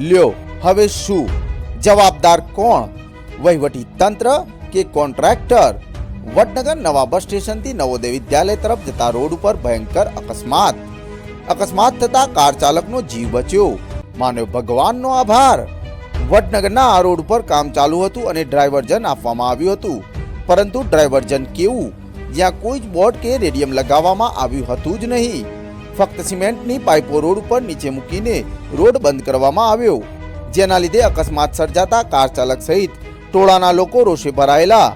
લ્યો, હવે શું? જવાબદાર કોણ? વહીવટી તંત્ર કે કોન્ટ્રાક્ટર? વડનગર નવા બસ સ્ટેશનથી નવોદય વિદ્યાલય તરફ જતા રોડ ઉપર ભયંકર અકસ્માત. અકસ્માત થતા કાર ચાલકનો જીવ બચ્યો. માનવ ભગવાનનો આભાર. વડનગરના આ રોડ ઉપર કામ ચાલુ હતું અને ડ્રાઈવરજન આપવામાં આવ્યું હતું. પરંતુ ડ્રાઈવરજન કેવું? જ્યાં કોઈ જ બોર્ડ કે રેડિયમ લગાવવામાં આવ્યું હતું જ નહીં. ફક્ત સિમેન્ટની પાઇપો રોડ ઉપર નીચે મૂકીને રોડ બંધ કરવામાં આવ્યો. જેના લીધે અકસ્માત સર્જાતા કાર ચાલક સહિત ટોળાના લોકો રોષે ભરાયેલા.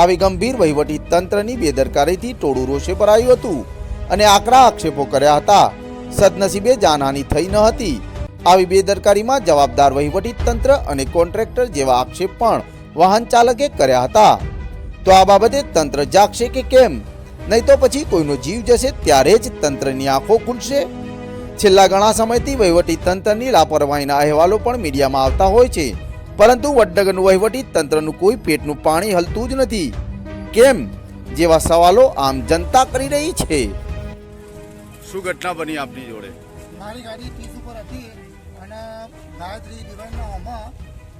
આવી ગંભીર વહીવટી તંત્રની બેદરકારીથી ટોળું રોષે ભરાયું હતું અને આકરા આક્ષેપો કર્યા હતા. સદનસીબે જાનહાનિ થઈ ન હતી. આવી બેદરકારીમાં જવાબદાર વહીવટી તંત્ર અને કોન્ટ્રાક્ટર જેવા આક્ષેપ પણ વાહન ચાલકે કર્યા હતા. તો આ બાબતે તંત્ર જાગશે કે કેમ? નહીં તો પછી કોઈનો જીવ જશે ત્યારે જ તંત્રની આંખો ખૂલશે છેલ્લા ઘણા સમયથી વહીવટી તંત્રની લાપરવાહીના અહેવાલો પણ મીડિયામાં આવતા હોય છે. પરંતુ વડનગરનું વહીવટી તંત્રનું કોઈ પેટનું પાણી હલતું જ નથી. કેમ? જેવા સવાલો આમ જનતા કરી રહી છે. શું ઘટના બની આપની જોડે? મારી ગાડી ત્રીસ ઉપર હતી અને ગાયત્રી ડિવાઇનના હોમમાં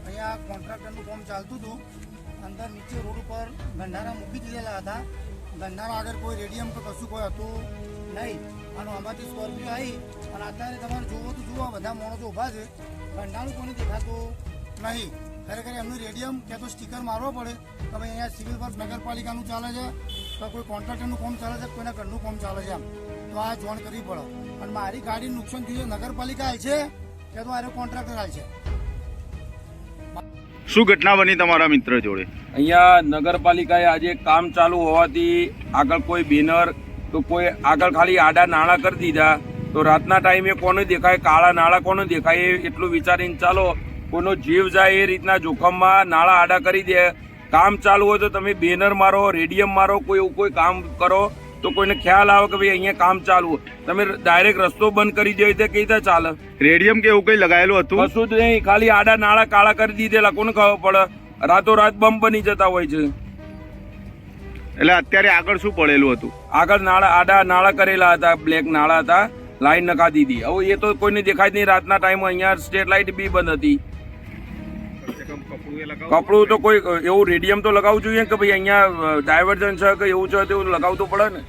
અહીંયા કોન્ટ્રાક્ટરનું કામ ચાલતું હતું. અંદર નીચે રોડ ઉપર ગંધારા મૂકી દીધેલા હતા. ગંધારા આગળ કોઈ રેડિયમ કે કશું કોઈ હતું નહીં. અને આમાંથી સ્કોર્પિયો આવી અને અત્યારે તમારે જોવો તો જુઓ, બધા માણસો ઊભા છે. ધંધાનું કોને દેખાતું નહીં. ખરેખર એમનું રેડિયમ કે તો સ્ટીકર મારવો પડે. કે ભાઈ અહીંયા સિવિલ વર્ક નગરપાલિકાનું ચાલે છે તો કોઈ કોન્ટ્રાક્ટરનું કામ ચાલે છે, કોઈના ઘરનું કામ ચાલે છે એમ. તો આ જોણ કરવી પડે. અને મારી ગાડી નુકસાન થયું છે, નગરપાલિકા હાલ છે કે તો આરે કોન્ટ્રાક્ટર હાલ છે? શું ઘટના બની તમારા મિત્ર જોડે? અહીંયા નગરપાલિકાએ આજે કામ ચાલુ હોવાથી આગળ કોઈ બેનર તો કોઈ આગળ ખાલી આડા નાણાં કરી દીધા. તો રાતના ટાઈમે કોને દેખાય? કાળા નાળા કોને દેખાય? એટલું વિચારીને ચાલો, કોનો જીવ જાય એ રીતના જોખમમાં નાળા આડા કરી દે. કામ ચાલુ હોય તો તમે બેનર મારો, રેડિયમ મારો, કોઈ એવું કોઈ કામ કરો. તો કોઈને ખ્યાલ આવે કે ભાઈ અહીંયા કામ ચાલુ તમે ડાયરેક્ટ રસ્તો બંધ કરી દો તે કઈ રીતે ચાલે? રેડિયમ કે એવું કઈ લગાયેલું હતું? કશું જ નહીં ખાલી આડા નાળા કાળા કરી દીધેલા. કોને ખબર પડે? રાતો રાત બમ બની જતા હોય છે. એટલે અત્યારે આગળ શું પડેલું હતું? આગળ નાળા આડા નાળા કરેલા હતા બ્લેક નાળા હતા. લાઈન નખા દીધી હવે એ તો કોઈને દેખાય નહીં. રાતના ટાઈમ અહીંયા સ્ટ્રીટ લાઇટ બી બંધ હતી. કપડું તો કોઈ એવું રેડિયમ તો લગાવવું જોઈએ કે ભાઈ અહીંયા ડાયવર્જન છે કે એવું છે તેવું લગાવવું તો પડે ને?